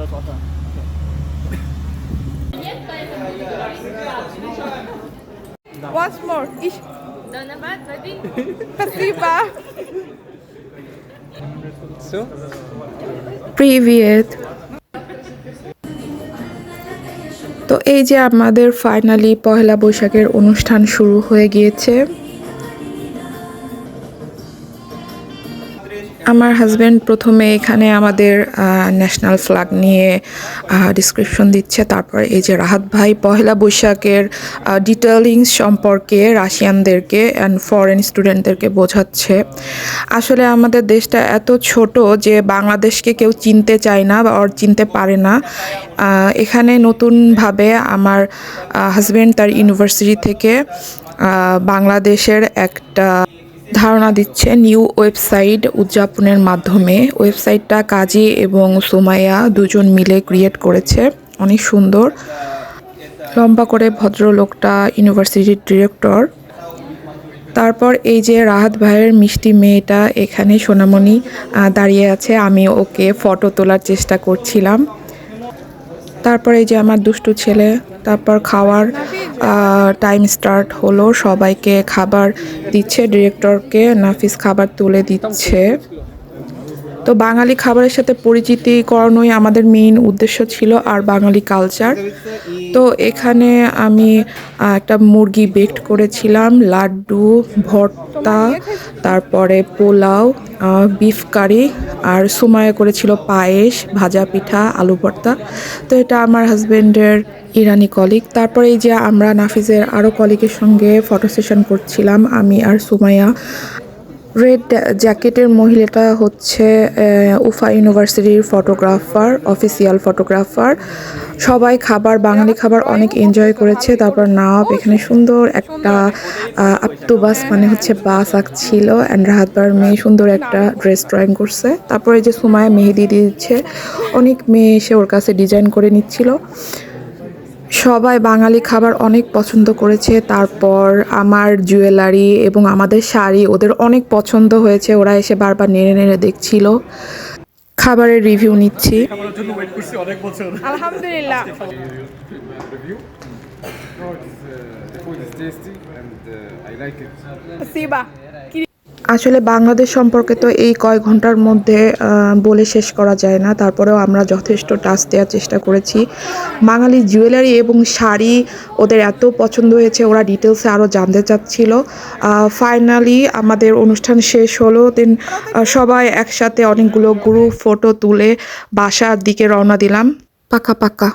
das Wasser. Once more. Ich. Donnermann, Sabine. Спасибо. Все? Привет. তো এই যে আমাদের ফাইনালি পহেলা বৈশাখের অনুষ্ঠান শুরু হয়ে গিয়েছে আমার হাজব্যান্ড প্রথমে এখানে আমাদের ন্যাশনাল ফ্ল্যাগ নিয়ে ডিসক্রিপশন দিচ্ছে। তারপর এই যে রাহাত ভাই, পহেলা বৈশাখের ডিটেলিংস সম্পর্কে রাশিয়ানদেরকে অ্যান্ড ফরেন স্টুডেন্টদেরকে বোঝাচ্ছে। আসলে আমাদের দেশটা এত ছোট যে বাংলাদেশকে কেউ চিনতে চায় না বা চিনতে পারে না। এখানে নতুনভাবে আমার হাজব্যান্ড তার ইউনিভার্সিটি থেকে বাংলাদেশের একটা ধারণা দিচ্ছে নিউ ওয়েবসাইট উদযাপনের মাধ্যমে। ওয়েবসাইটটা কাজী এবং সুমাইয়া দুজন মিলে ক্রিয়েট করেছে। অনেক সুন্দর। লম্বা করে ভদ্রলোকটা ইউনিভার্সিটির ডিরেক্টর। তারপর এই যে রাহাত ভাইয়ের মিষ্টি মেয়েটা এখানে সোনামণি দাঁড়িয়ে আছে, আমি ওকে ফটো তোলার চেষ্টা করছিলাম। তারপর এই যে আমার দুষ্টু ছেলে, তারপর খাওয়ার টাইম স্টার্ট হলো সবাইকে খাবার দিচ্ছে ডিরেক্টরকে নাফিস খাবার তুলে দিচ্ছে। তো বাঙালি খাবারের সাথে পরিচিতি করানোই আমাদের মেইন উদ্দেশ্য ছিল আর বাঙালি কালচার তো এখানে আমি একটা মুরগি বেকড করেছিলাম, লাড্ডু, ভর্তা, তারপরে পোলাও বিফ কারি আর সুমায়া করেছিল পায়েস, ভাজা পিঠা, আলু ভর্তা। তো এটা আমার হাজবেন্ডের ইরানি কলিগ তারপরে এই যে আমরা নাফিজের আরও কলিগের সঙ্গে ফটো সেশন করছিলাম, আমি আর সুমাইয়া। রেড জ্যাকেটের মহিলাটা হচ্ছে উফা ইউনিভার্সিটির ফটোগ্রাফার, অফিসিয়াল ফটোগ্রাফার। সবাই খাবার, বাঙালি খাবার অনেক এনজয় করেছে। তারপর নাওয়াব, এখানে সুন্দর একটা আপটু বাস মানে হচ্ছে বাস আঁকছিল। অ্যান্ড রাহাতবার মেয়ে সুন্দর একটা ড্রেস ড্রয়িং করছে। তারপরে যে সুমায়া মেহেদি দিচ্ছে, অনেক মেয়ে এসে ওর কাছে ডিজাইন করে নিচ্ছিল। সবাই বাঙালি খাবার অনেক পছন্দ করেছে। তারপর আমার জুয়েলারি এবং আমাদের শাড়ি ওদের অনেক পছন্দ হয়েছে। ওরা এসে বারবার নেড়ে নেড়ে দেখছিল। খাবারের রিভিউ নিচ্ছি। আলহামদুলিল্লাহ. সিবা আসলে বাংলাদেশ সম্পর্কে তো এই কয়েক ঘণ্টার মধ্যে বলে শেষ করা যায় না। তারপরেও আমরা যথেষ্ট টাচ দেওয়ার চেষ্টা করেছি। বাঙালি জুয়েলারি এবং শাড়ি ওদের এত পছন্দ হয়েছে, ওরা ডিটেলসে আরও জানতে চাচ্ছিল। ফাইনালি আমাদের অনুষ্ঠান শেষ হলো দেন সবাই একসাথে অনেকগুলো গ্রুপ ফটো তুলে বাসার দিকে রওনা দিলাম। পাকা পাকা।